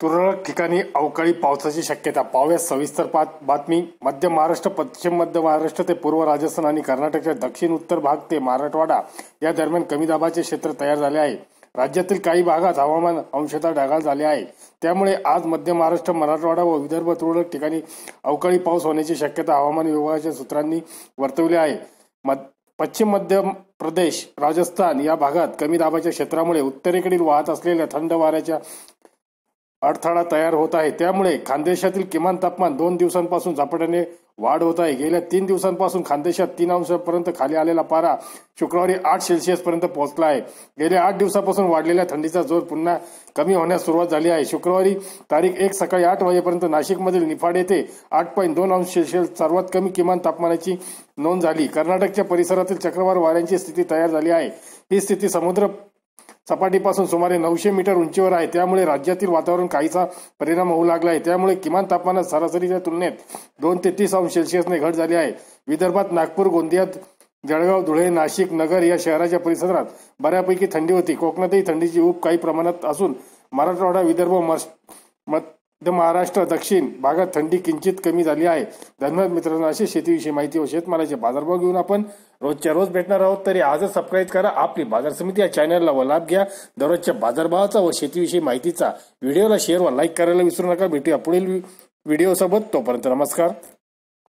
तुरळक ठिकाणी अवकाळी पावसाची शक्यता. पाहूया सविस्तर बातमी मध्य महाराष्ट्र पश्चिम मध्य महाराष्ट्र ते पूर्व राजस्थान आणि कर्नाटकच्या दक्षिण उत्तर भाग ते मराठवाडा या दरम्यान कमी दाबाचे क्षेत्र तयार झाले आहे. राज्यातील काही भागात हवामान अंशतः ढगाळ झाले आहे. त्यामुळे आज मध्य महाराष्ट्र मराठवाडा व विदर्भ तुरळक ठिकाणी अवकाळी पाऊस होण्याची शक्यता हवामान विभागाच्या सूत्रांनी वर्तवली आहे. पश्चिम मध्य प्रदेश राजस्थान या भागात कमी दाबाच्या क्षेत्रामुळे उत्तरेकडील वाहत असलेल्या थंड वाऱ्याच्या अडथळा तयार होत आहे. त्यामुळे खानदेशातील किमान तापमान दोन दिवसांपासून झपाट्याने वाढ होत आहे. गेल्या तीन दिवसांपासून खानदेशात तीन अंशापर्यंत खाली आलेला पारा शुक्रवारी आठ सेल्सिअस पर्यंत पोहोचला आहे. गेल्या आठ दिवसापासून वाढलेल्या थंडीचा जोर पुन्हा कमी होण्यास सुरुवात झाली आहे. शुक्रवारी तारीख एक सकाळी आठ वाजेपर्यंत नाशिकमधील निफाड येथे आठ पॉईंट दोन अंश सेल्सिअस सर्वात कमी किमान तापमानाची नोंद झाली. कर्नाटकच्या परिसरातील चक्रवार वाऱ्यांची स्थिती तयार झाली आहे. ही स्थिती समुद्र सपाटीपासून सुमारे नऊशे मीटर उंचीवर आहे. त्यामुळे राज्यातील वातावरण काहीसा परिणाम होऊ लागला आहे. त्यामुळे किमान तापमानात सरासरीच्या तुलनेत दोन ते तीस अंश सेल्सिअसने घट झाली आहे. विदर्भात नागपूर गोंदियात जळगाव धुळे नाशिक नगर या शहराच्या परिसरात बऱ्यापैकी थंडी होती. कोकणातही थंडीची ऊब काही प्रमाणात असून मराठवाडा विदर्भ मस- मध्य महाराष्ट्र दक्षिण भागात थंडी किंचित कमी झाली आहे. धन्यवाद मित्रांनो अशी शेतीविषयी माहिती व शेतमालाचे बाजारभाव घेऊन आपण रोजच्या रोज भेटणार आहोत. तरी आजच सबस्क्राईब करा. आपली बाजार समिती या चॅनलला व लाभ घ्या. दररोजच्या बाजारभावाचा व शेतीविषयी माहितीचा व्हिडिओला शेअर व लाईक करायला विसरू नका. भेटूया पुढील व्हिडिओ सोबत तोपर्यंत नमस्कार.